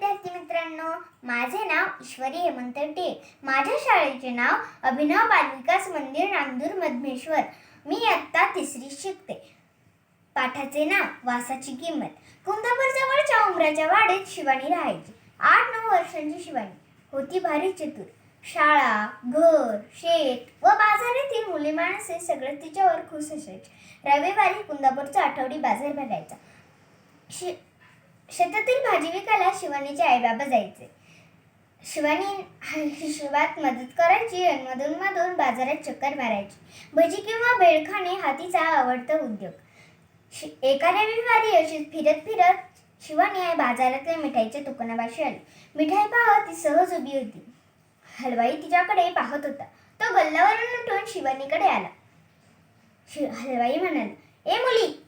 विद्यार्थी मित्रांनो माझे नाव ईश्वरी हेमंत टे. माझ्या शाळेचे नाव अभिनव बालविकास मंदिर नांदूर मधमेश्वर. मी आत्ता तिसरी शिकते. पाठाचे नाव वासाची किंमत. कुंदापूर जवळच्या उमराच्या वाडीत शिवानी राहायची. आठ नऊ वर्षांची शिवानी. होती भारी चतुर. शाळा घर शेत व बाजारातील मुले माणसे सगळं तिच्यावर खुश असायचे. रविवारी कुंदापूरचा आठवडी बाजार भरायचा. शि शेतातील भाजी विकायला शिवानीचे आईबाबा जायचे. शिवानी हिशोबात मदत करायची आणि मधून मधून बाजारात चक्कर मारायची. भजी किंवा बेळखाणे खाणे हा तिचा आवडता उद्योग. शि- एका रविवारी अशीच फिरत फिरत शिवानी आई बाजारातल्या मिठाईच्या दुकानापाशी आली. मिठाई पाहत ती सहज उभी होती. हलवाई तिच्याकडे पाहत होता. तो गल्लावरून उठून शिवानीकडे आला. शि हलवाई म्हणाल ए मुली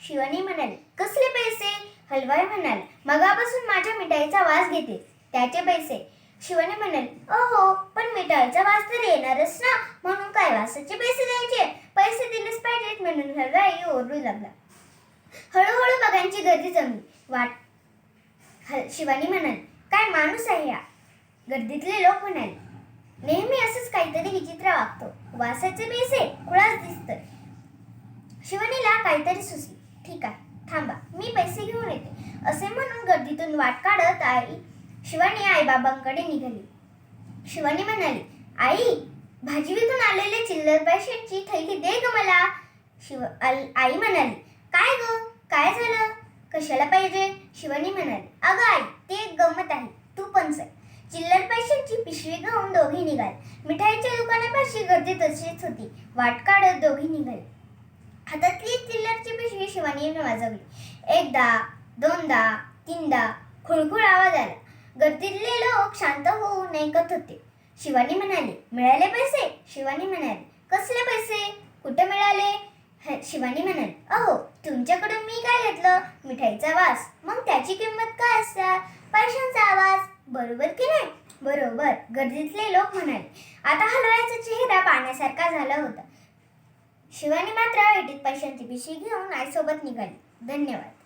शिवानी म्हणाली कसले पैसे? हलवाई म्हणाल मगापासून माझ्या मिठाईचा वास घेते त्याचे पैसे. शिवानी म्हणाल ओहो पण मिठाईचा वास तर येणारच ना म्हणून काय वासाचे पैसे द्यायचे? पैसे दिलेच पाहिजेत म्हणून हलवाई ओरडू लागला. हळूहळू बघांची गर्दी जमली. वाट हल शिवानी म्हणाल काय माणूस आहे हा? गर्दीतले लोक म्हणाले नेहमी असंच काहीतरी विचित्र वागतो. वासाचे पैसे कुणाच दिसत शिवानीला काहीतरी सुचले. ठीक आहे थांबा मी पैसे घेऊन येते. असे म्हणून गर्दीतून वाट काढत आई शिवानी आईबाबांकडे निघाली. शिवानी म्हणाली आई भाजी विकून आलेले चिल्लर पैशांची थैली दे ग मला. शिव आई म्हणाली काय ग? काय झालं? कशाला पाहिजे? शिवानी म्हणाली अगं आई ते एक गंमत आहे तू पण चल. चिल्लर पैशांची पिशवी घेऊन दोघी निघाल. मिठाईच्या दुकानापाशी गर्दी तशीच होती. वाट काढत दोघी निघाली. हातातली चिल्लर शिवानीने वाजवली. एकदा दोनदा तीनदा खुळखुळ आवाज आला. गर्दीतले लोक शांत होऊन ऐकत होते. शिवानी म्हणाले मिळाले पैसे? शिवानी म्हणाले कसले पैसे? कुठे मिळाले? शिवानी म्हणाले अहो तुमच्याकडून मी काय घेतलं? मिठाईचा वास. मग त्याची किंमत काय असणार? पैशांचा आवाज. बरोबर की नाही? बरोबर गर्दीतले लोक म्हणाले. आता हलवायचा चेहरा पाण्यासारखा झाला होता. शिवानी मात्र वेटीत पैशांची पिशी घेऊन आईसोबत निघाली. धन्यवाद.